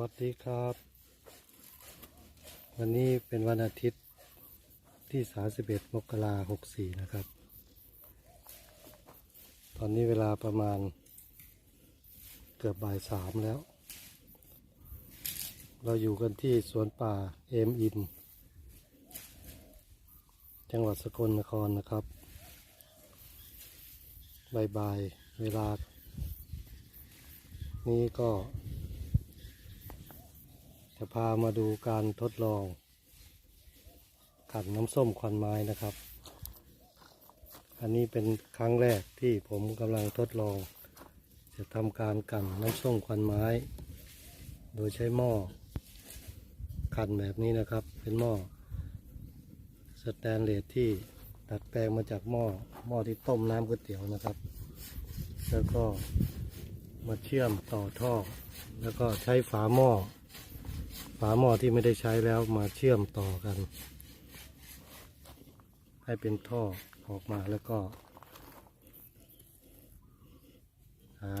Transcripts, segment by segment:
วัสดีครับ วันนี้เป็นวันอาทิตย์ที่ 31 มกราคม64นะครับ ตอนนี้เวลาประมาณเกือบบ่ายสามแล้ว เราอยู่กันที่สวนป่าเอมอิน จังหวัดสกลนครนะครับบ่ายๆเวลา นี้ก็ จะพามาดูการทดลอง ขันน้ำส้มควันไม้นะครับ อันนี้เป็นครั้งแรกที่ผมกำลังทดลอง จะทำการกันน้ำส้มควันไม้ โดยใช้หม้อขันแบบนี้นะครับ เป็นหม้อสแตนเลสที่ดัดแปลงมาจากหม้อหม้อที่ต้มน้ำก๋วยเตี๋ยวนะครับ แล้วก็มาเชื่อมต่อท่อ แล้วก็ใช้ฝาหม้อาหม้อที่ไม่ได้ใช้แล้วมาเชื่อมต่อกัน ให้เป็นท่อออกมาแล้วก็หา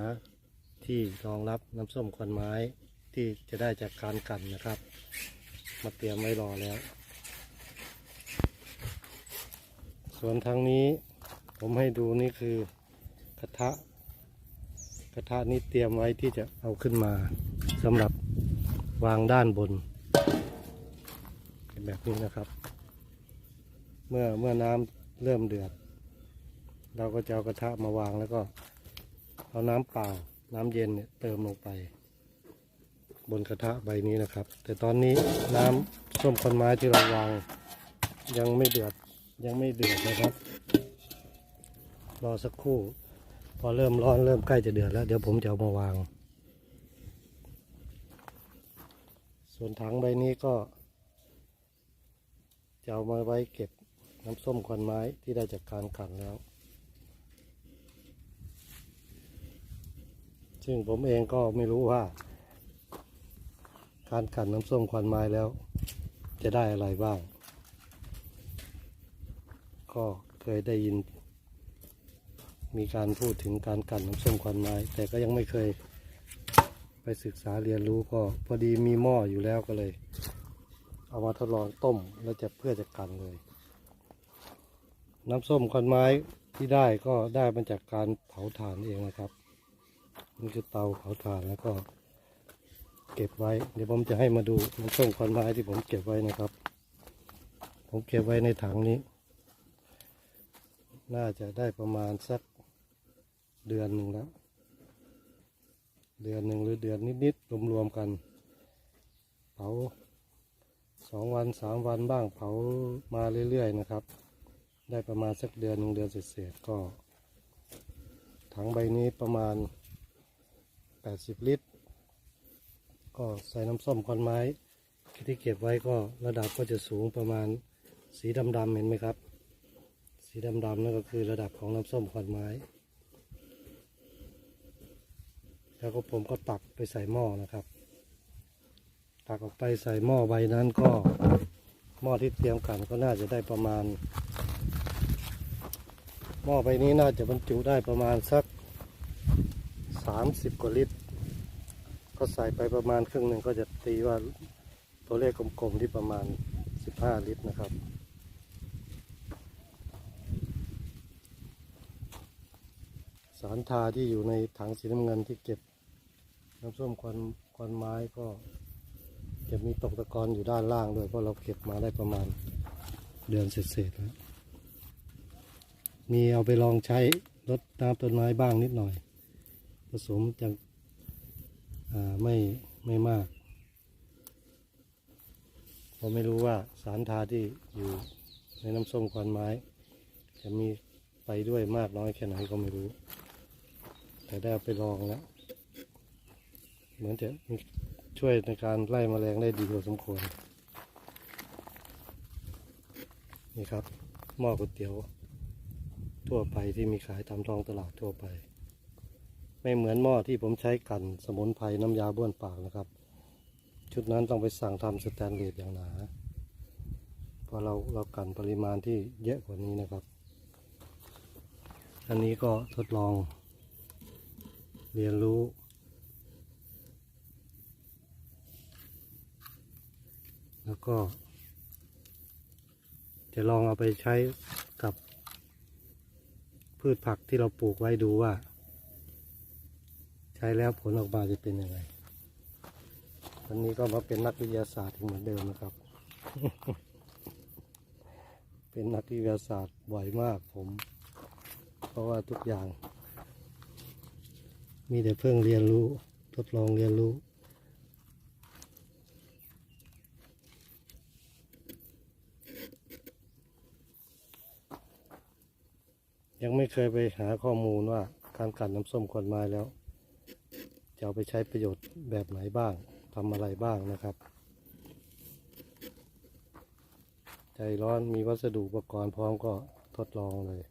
ที่รองรับน้ำส้มควันไม้ที่จะได้จากการกันนะครับ มาเตรียมไว้รอแล้ว ส่วนทางนี้ผมให้ดูนี่คือกระทะ กระทะนี้เตรียมไว้ที่จะเอาขึ้นมาสำหรับ วางด้านบน เป็นแบบนี้นะครับ เมื่อเมื่อน้ำเริ่มเดือด เราก็จะเอากระทะมาวางแล้วก็ เอาน้ำเปล่า น้ำเย็นเนี่ยเติมลงไป บนกระทะใบนี้นะครับ แต่ตอนนี้น้ำส้มควันไม้ที่เราวาง ยังไม่เดือดยังไม่เดือดนะครับรอสักครู่ พอเริ่มร้อนเริ่มใกล้จะเดือดแล้ว เดี๋ยวผมจะเอามาวาง ส่วนถังใบนี้ก็ จะเอามาไว้เก็บน้ำส้มควันไม้ที่ได้จากการขันแล้ว ซึ่งผมเองก็ไม่รู้ว่า การขันน้ำส้มควันไม้แล้ว จะได้อะไรบ้าง ก็เคยได้ยิน มีการพูดถึงการกันน้ำส้มควันไม้ แต่ก็ยังไม่เคย ไปศึกษาเรียนรู้ก็พอดีมีหม้ออยู่แล้วก็เลย เอามาทดลองต้มแล้วจะเพื่อจะกันเลย น้ำส้มควันไม้ที่ได้ก็ได้มาจากการเผาถ่านเองนะครับนี่คือเตาเผาถ่านแล้วก็ เก็บไว้ เดี๋ยวผมจะให้มาดูน้ำส้มควันไม้ที่ผมเก็บไว้นะครับ ผมเก็บไว้ในถังนี้ น่าจะได้ประมาณสักเดือนหนึ่งแล้ว เดือนหนึ่งหรือเดือนนิดๆรวมๆกัน เผาสองวันสามวันบ้างเผามาเรื่อยๆนะครับ ได้ประมาณสักเดือนหนึ่งเดือนเศษๆก็ ถังใบนี้ประมาณ 80 ลิตร ก็ใส่น้ำส้มควันไม้ที่เก็บไว้ก็ระดับก็จะสูงประมาณสีดำๆเห็นไหมครับ สีดำๆนั่นก็คือระดับของน้ำส้มควันไม้ แล้วก็ผมก็ตักไปใส่หม้อนะครับ ตักออกไปใส่หม้อใบนั้นก็หม้อที่เตรียมกันก็น่าจะได้ประมาณ หม้อใบนี้น่าจะบรรจุได้ประมาณสักสามสิบกว่าลิตร ก็ใส่ไปประมาณครึ่งหนึ่งก็จะตีว่าตัวเลขกลมๆที่ประมาณสิบห้าลิตรนะครับสารทาที่อยู่ในถังสีน้ำเงินที่เก็บ น้ำส้มควันควันไม้ก็จะมีตกตะกอนอยู่ด้านล่างด้วยเพราะเราเก็บมาได้ประมาณเดือนเศษๆแล้วมีเอาไปลองใช้รดน้ำต้นไม้บ้างนิดหน่อย ผสมจังไม่ไม่มากเพราะไม่รู้ว่าสารทาที่อยู่ในน้ำส้มควันไม้ จะมีไปด้วยมากน้อยแค่ไหนก็ไม่รู้ แต่ได้เอาไปลองแล้ว เหมือนจะช่วยในการไล่แมลงได้ดีพอสมควร นี่ครับ หม้อก๋วยเตี๋ยวทั่วไปที่มีขายตามท้องตลาดทั่วไป ไม่เหมือนหม้อที่ผมใช้กันสมุนไพรน้ำยาบ้วนปากนะครับ ชุดนั้นต้องไปสั่งทำสแตนเลสอย่างหนาเพราะเราเรากันปริมาณที่เยอะกว่านี้นะครับ อันนี้ก็ทดลอง เรียนรู้ แล้วก็ จะลองเอาไปใช้กับพืชผักที่เราปลูกไว้ดูว่า ใช้แล้วผลออกมาจะเป็นยังไงวันนี้ก็มาเป็นนักวิทยาศาสตร์เหมือนเดิมนะครับ เป็นนักวิทยาศาสตร์บ่อยมากผม เพราะว่าทุกอย่าง มีแต่เพิ่งเรียนรู้ทดลองเรียนรู้ ยังไม่เคยไปหาข้อมูลว่าการกัดน้ำส้มขวดไม้แล้ว จะเอาไปใช้ประโยชน์แบบไหนบ้างทำอะไรบ้างนะครับ ใจร้อนมีวัสดุอุปกรณ์พร้อมก็ทดลองเลย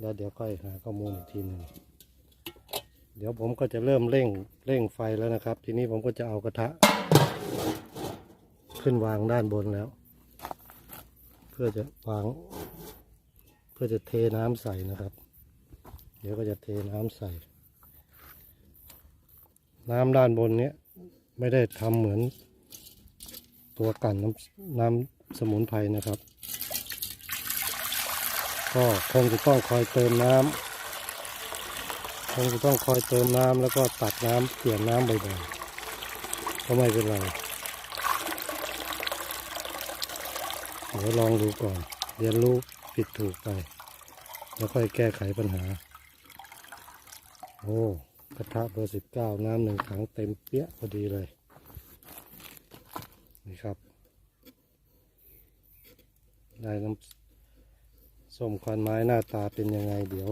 แล้วเดี๋ยวค่อยหาข้อมูลอีกทีหนึ่งเดี๋ยวผมก็จะเริ่มเร่งเร่งไฟแล้วนะครับ ทีนี้ผมก็จะเอากระทะ ขึ้นวางด้านบนแล้ว เพื่อจะวาง เพื่อจะเทน้ำใส่นะครับ เดี๋ยวก็จะเทน้ำใส่ น้ำด้านบนเนี้ยไม่ได้ทำเหมือน ตัวกันน้ำน้ำสมุนไพรนะครับ ก็คงจะต้องคอยเติมน้ำคงจะต้องคอยเติมน้ำแล้วก็ตัดน้ำเปลี่ยนน้ำบ่อยๆก็ไม่เป็นไรเดี๋ยวลองดูก่อน เรียนรู้ ผิดถูกไป แล้วค่อยแก้ไขปัญหา โอ้กระทะเบอร์สิบเก้าน้ำหนึ่งถังเต็มเปี้ยพอดีเลย นี่ครับ ได้น้ำส้มควันไม้หน้าตาเป็นยังไง เดี๋ยว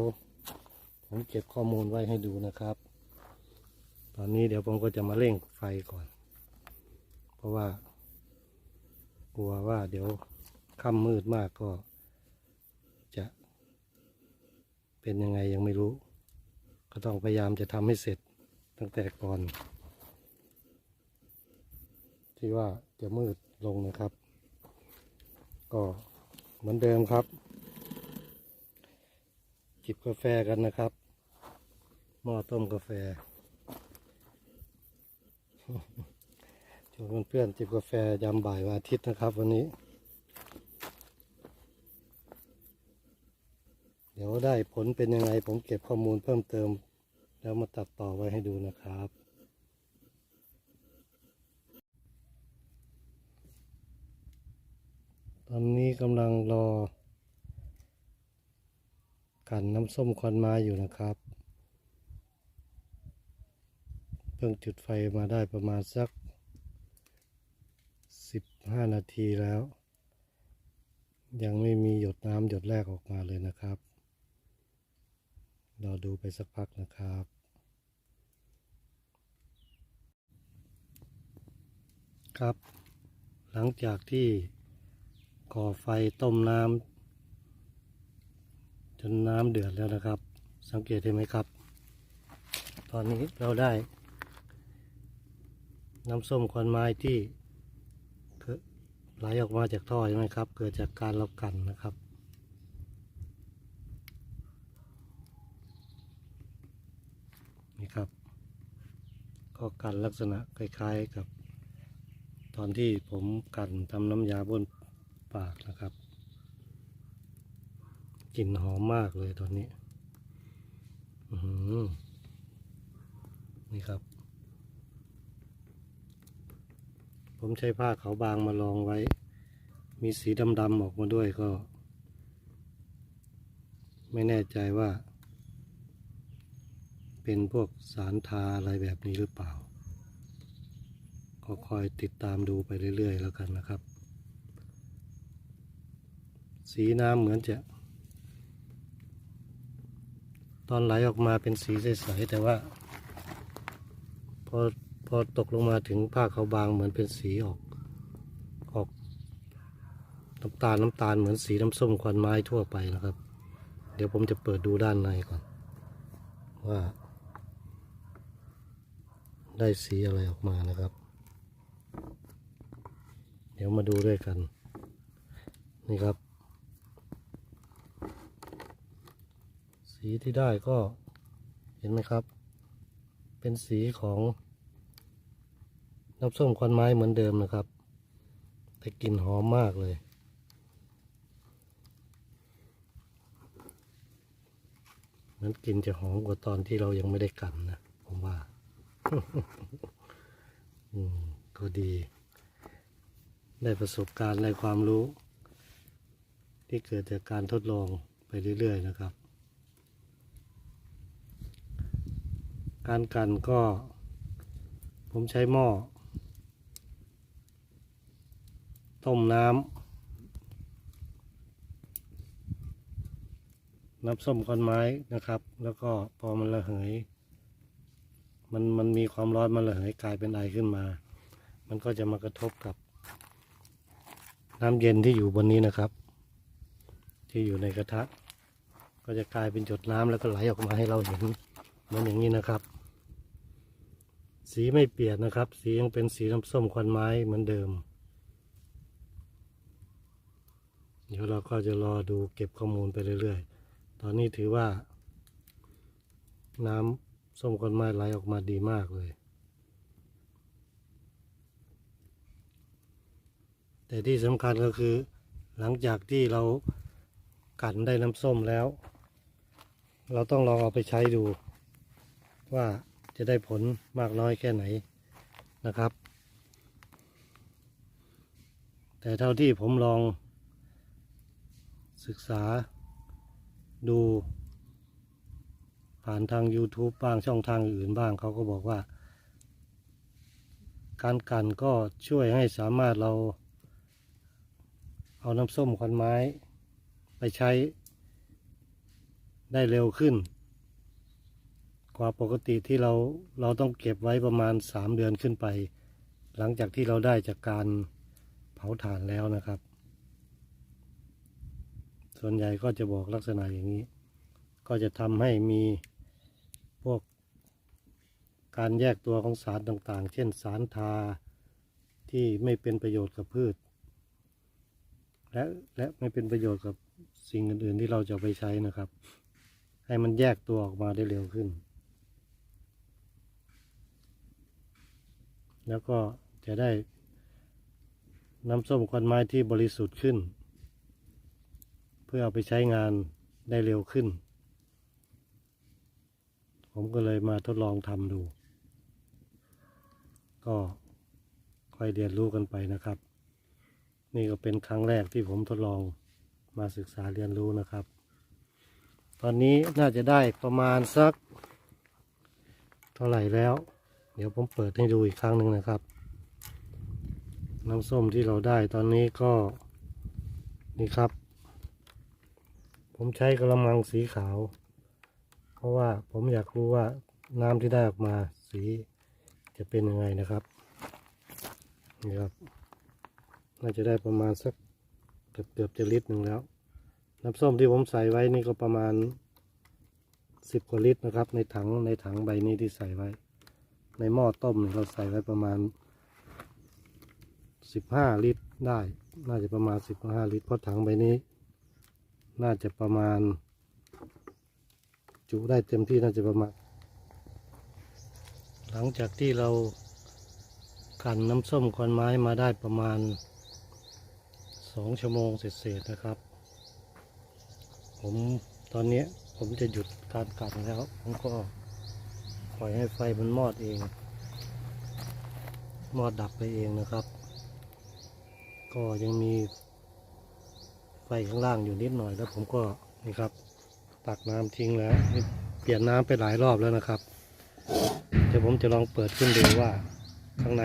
ผมเก็บข้อมูลไว้ให้ดูนะครับ ตอนนี้เดี๋ยวผมก็จะมาเร่งไฟก่อน เพราะว่ากลัวว่าเดี๋ยวค่ำมืดมากก็ จะ เป็นยังไงยังไม่รู้ ก็ต้องพยายามจะทำให้เสร็จตั้งแต่ก่อน ที่ว่าจะมืดลงนะครับ ก็เหมือนเดิมครับ จิบกาแฟกันนะครับหม้อต้มกาแฟชวนเพื่อนๆจิบกาแฟยามบ่ายวันอาทิตย์นะครับ วันนี้ ดี๋ยวได้ผลเป็นยังไงผมเก็บข้อมูลเพิ่มเติม แล้วมาตัดต่อไว้ให้ดูนะครับตอนนี้กำลังรอ กันน้ำส้มควันม้อยู่นะครับ เพิ่งจุดไฟมาได้ประมาณสักสิบห้านาทีแล้ว ยังไม่มีหยดน้ำหยดแรกออกมาเลยนะครับ รอดูไปสักพักนะครับ ครับ หลังจากที่ก่อไฟต้มน้ำจนน้ำเดือดแล้วนะครับ สังเกตเห็นไหมครับ ตอนนี้เราได้ น้ำส้มควันไม้ที่เกิดไหลออกมาจากท่อใช่ไหมครับ เกิดจากการเรากันนะครับ นี่ครับ ก็กันลักษณะคล้ายๆกับ ตอนที่ผมกันทำน้ำยาบนปากนะครับกลิ่นหอมมากเลยตอนนี้นี่ครับ ผมใช้ผ้าขาวบางมาลองไว้ มีสีดำๆออกมาด้วยก็ ไม่แน่ใจว่า เป็นพวกสารทาอะไรแบบนี้หรือเปล่า ก็คอยติดตามดูไปเรื่อย ๆ แล้วกันนะครับ สีน้ำเหมือนจะ ตอนไหลออกมาเป็นสีใสๆแต่ว่า พอพอตกลงมาถึงผ้าขาวบางเหมือนเป็นสีออกออกน้ำตาลน้ำตาลเหมือนสีน้ำส้มควันไม้ทั่วไปนะครับ เดี๋ยวผมจะเปิดดูด้านในก่อน ว่า ได้สีอะไรออกมานะครับ เดี๋ยวมาดูด้วยกัน นี่ครับ สีที่ได้ก็เห็นไหมครับ เป็นสีของน้ำส้มควันไม้เหมือนเดิมนะครับ แต่กลิ่นหอมมากเลยมันกลิ่นจะหอมกว่าตอนที่เรายังไม่ได้กันนะ ผมว่า ก็ดี ได้ประสบการณ์ได้ความรู้ ที่เกิดจากการทดลองไปเรื่อย ๆ นะครับ การกันก็ ผมใช้หม้อ ต้มน้ำน้ำส้มก้อนไม้นะครับ แล้วก็พอมันระเหย มันมันมีความร้อนมันระเหยกลายเป็นไอขึ้นมา มันก็จะมากระทบกับ น้ำเย็นที่อยู่บนนี้นะครับ ที่อยู่ในกระทะ ก็จะกลายเป็นหยดน้ำแล้วก็ไหลออกมาให้เราเห็นเหมือนอย่างนี้นะครับ สีไม่เปลี่ยนนะครับ สียังเป็นสีน้ำส้มควันไม้เหมือนเดิม เดี๋ยวเราก็จะรอดูเก็บข้อมูลไปเรื่อยๆ ตอนนี้ถือว่าน้ำ ส้มควันไม้ไหลออกมาดีมากเลย แต่ที่สำคัญก็คือ หลังจากที่เรากันได้น้ำส้มแล้ว เราต้องลองเอาไปใช้ดู ว่าจะได้ผลมากน้อยแค่ไหนนะครับ แต่เท่าที่ผมลองศึกษาดู ผ่านทาง YouTube บ้างช่องทางอื่นบ้างเขาก็บอกว่า การกันก็ช่วยให้สามารถเรา เอาน้ำส้มควันไม้ ไปใช้ได้เร็วขึ้น กว่าปกติที่เราเราต้องเก็บไว้ประมาณสามเดือนขึ้นไป หลังจากที่เราได้จากการเผาถ่านแล้วนะครับ ส่วนใหญ่ก็จะบอกลักษณะอย่างนี้ ก็จะทำให้มี พวกการแยกตัวของสารต่างๆ เช่นสารทาที่ไม่เป็นประโยชน์กับพืช และและไม่เป็นประโยชน์กับสิ่งอื่นๆที่เราจะไปใช้นะครับ ให้มันแยกตัวออกมาได้เร็วขึ้น แล้วก็จะได้น้ำส้มควันไม้ที่บริสุทธิ์ขึ้น เพื่อเอาไปใช้งานได้เร็วขึ้น ผมก็เลยมาทดลองทำดู ก็ค่อยเรียนรู้กันไปนะครับ นี่ก็เป็นครั้งแรกที่ผมทดลองมาศึกษาเรียนรู้นะครับ ตอนนี้น่าจะได้ประมาณสัก เท่าไหร่แล้ว เดี๋ยวผมเปิดให้ดูอีกครั้งหนึ่งนะครับ น้ำส้มที่เราได้ตอนนี้ก็นี่ครับ ผมใช้กระมังสีขาว ราะว่าผมอยากรู้ว่าน้ำที่ได้ออกมาสีจะเป็นยังไงนะครับนี่ครับน่าจะได้ประมาณสักเกือบเกือบจะลิตรหนึ่งแล้ว น้ำส้มที่ผมใส่ไว้นี่ก็ประมาณสิบกว่าลิตรนะครับ ในถังในถังใบนี้ที่ใส่ไว้ ในหม้อต้มเนี่ยเราใส่ไว้ประมาณสิบห้าลิตรได้ น่าจะประมาณสิบห้าลิตรเพราะถังใบนี้ น่าจะประมาณ จุได้เต็มที่น่าจะประมาณ หลังจากที่เรากันน้ำส้มควันไม้มาได้ประมาณสองชั่วโมงเสร็จๆนะครับ ผมตอนนี้ผมจะหยุดการกันแล้ว ผมก็ปล่อยให้ไฟมันมอดเอง มอดดับไปเองนะครับ ก็ยังมีไฟข้างล่างอยู่นิดหน่อยแล้วผมก็นี่ครับ ตักน้ำทิ้งแล้ว เปลี่ยนน้ำไปหลายรอบแล้วนะครับ เดี๋ยวผมจะลองเปิดขึ้นดูว่าข้างใน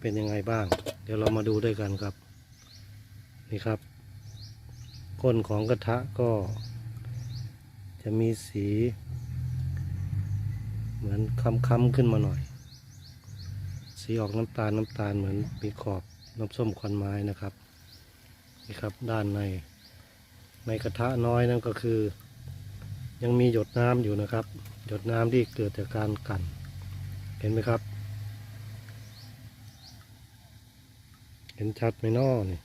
เป็นยังไงบ้าง เดี๋ยวเรามาดูด้วยกันครับ นี่ครับ ก้นของกระทะก็ จะมีสี เหมือนค้ำๆขึ้นมาหน่อย สีออกน้ำตาลน้ำตาลเหมือนมีขอบน้ำส้มควันไม้นะครับ นี่ครับด้านใน ในกระทะน้อยนั่นก็คือ ยังมีหยดน้ำอยู่นะครับ หยดน้ำที่เกิดจากการกันเห็นไหมครับ เห็นชัดไหมน้อนี่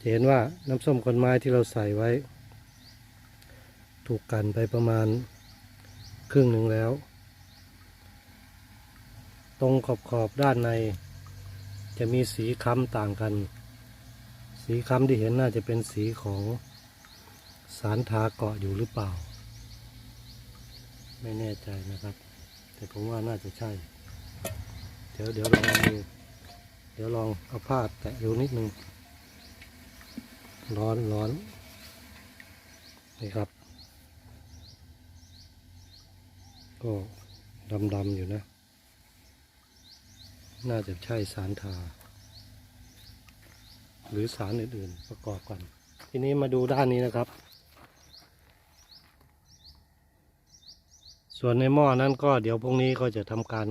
จะเห็นว่าน้ำส้มคนไม้ที่เราใส่ไว้ ถูกกันไปประมาณครึ่งหนึ่งแล้ว ตรงขอบขอบด้านใน จะมีสีค้ำต่างกัน สีค้ำที่เห็นน่าจะเป็นสีของ สารทาเกาะอยู่หรือเปล่า ไม่แน่ใจนะครับ แต่ผมว่าน่าจะใช่ เดี๋ยวเดี๋ยวลองดูเดี๋ยวลองเอาผ้าแตะดูนิดนึง ร้อนร้อนนี่ครับ ก็ดำดำๆอยู่นะ น่าจะใช่สารทา หรือสารอื่นๆประกอบกัน ทีนี้มาดูด้านนี้นะครับ ส่วนในหม้อนั้นก็เดี๋ยวพรุ่งนี้ก็จะทำการ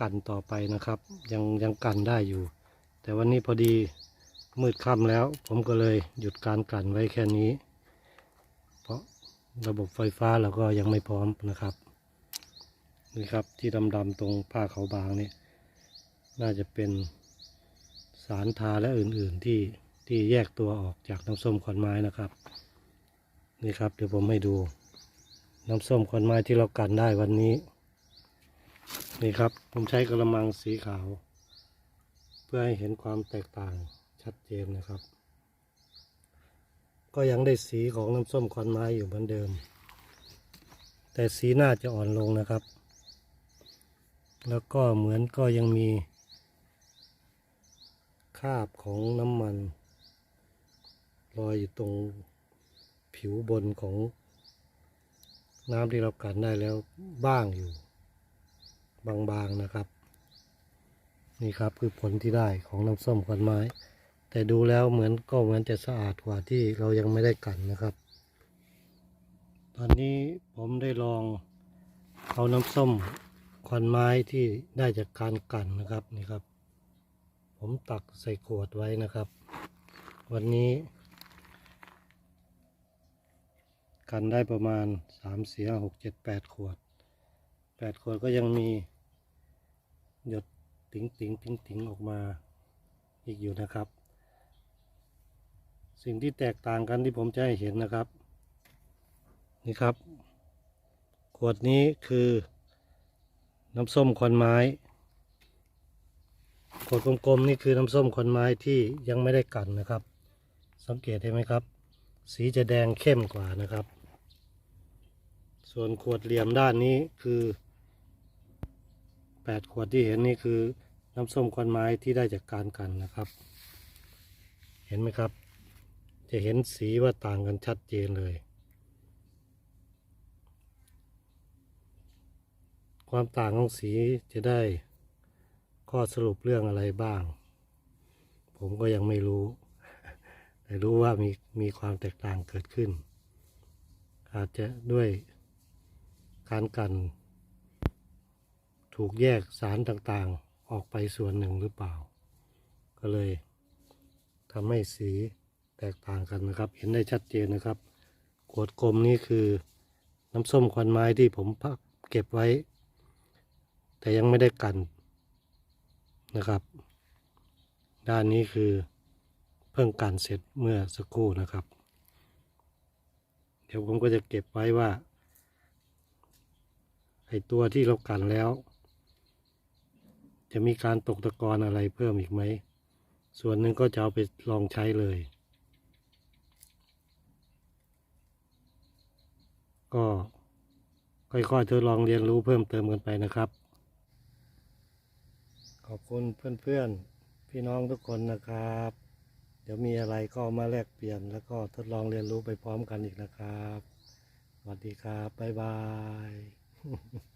กันต่อไปนะครับ ยังยังกันได้อยู่ แต่วันนี้พอดีมืดค่ำแล้ว ผมก็เลยหยุดการกันไว้แค่นี้ เพราะระบบไฟฟ้าเราก็ยังไม่พร้อมนะครับนี่ครับที่ดำๆตรงผ้าเขาบางนี่น่าจะเป็นสารทาและอื่นๆที่ที่แยกตัวออกจากน้ำส้มขอนไม้นะครับ นี่ครับเดี๋ยวผมให้ดู น้ำส้มขอนไม้ที่เรากันได้วันนี้ นี่ครับ ผมใช้กระมังสีขาว เพื่อให้เห็นความแตกต่างชัดเจนนะครับ ก็ยังได้สีของน้ำส้มขอนไม้อยู่เหมือนเดิม แต่สีน่าจะอ่อนลงนะครับ แล้วก็เหมือนก็ยังมี คราบของน้ำมันลอยอยู่ตรงผิวบนของ น้ำที่เรากันได้แล้วบ้างอยู่ บางๆนะครับ นี่ครับคือผลที่ได้ของน้ำส้มขอนไม้ แต่ดูแล้วเหมือนก็เหมือนจะสะอาดกว่าที่เรายังไม่ได้กันนะครับ ตอนนี้ผมได้ลองเอาน้ำส้มขอนไม้ที่ได้จากการกันนะครับนี่ครับ ผมตักใส่ขวดไว้นะครับ วันนี้ กันได้ประมาณสามสี่ห้าหกเจ็ดแปดขวดแปดขวดก็ยังมี หยดติ๋งติ๋งติ๋งติ๋งออกมาอีกอยู่นะครับ สิ่งที่แตกต่างกันที่ผมจะให้เห็นนะครับ นี่ครับ ขวดนี้คือน้ำส้มควันไม้ขวดกลมๆนี่คือน้ำส้มควันไม้ที่ยังไม่ได้กันนะครับ สังเกตเห็นไหมครับ สีจะแดงเข้มกว่านะครับ ส่วนขวดเหลี่ยมด้านนี้คือแปดขวดที่เห็นนี่คือน้ำส้มควันไม้ที่ได้จากการกันนะครับ เห็นไหมครับ จะเห็นสีว่าต่างกันชัดเจนเลย ความต่างของสีจะได้ข้อสรุปเรื่องอะไรบ้าง ผมก็ยังไม่รู้ แต่รู้ว่ามีมีความแตกต่างเกิดขึ้น อาจจะด้วย การกันถูกแยกสารต่างๆออกไปส่วนหนึ่งหรือเปล่า ก็เลยทำให้สีแตกต่างกันนะครับ เห็นได้ชัดเจนนะครับ ขวดกลมนี่คือน้ำส้มควันไม้ที่ผมพักเก็บไว้ แต่ยังไม่ได้กันนะครับ ด้านนี้คือเพิ่งกันเสร็จเมื่อสักครู่นะครับ เดี๋ยวผมก็จะเก็บไว้ว่า ไอตัวที่เรากันแล้ว จะมีการตกตะกอนอะไรเพิ่มอีกไหม ส่วนหนึ่งก็จะเอาไปลองใช้เลย ก็ค่อยๆทดลองเรียนรู้เพิ่มเติมกันไปนะครับ ขอบคุณเพื่อนๆ พี่น้องทุกคนนะครับ เดี๋ยวมีอะไรก็มาแลกเปลี่ยนแล้วก็ทดลองเรียนรู้ไปพร้อมกันอีกนะครับ สวัสดีครับ บ๊ายบาย Mm-hmm.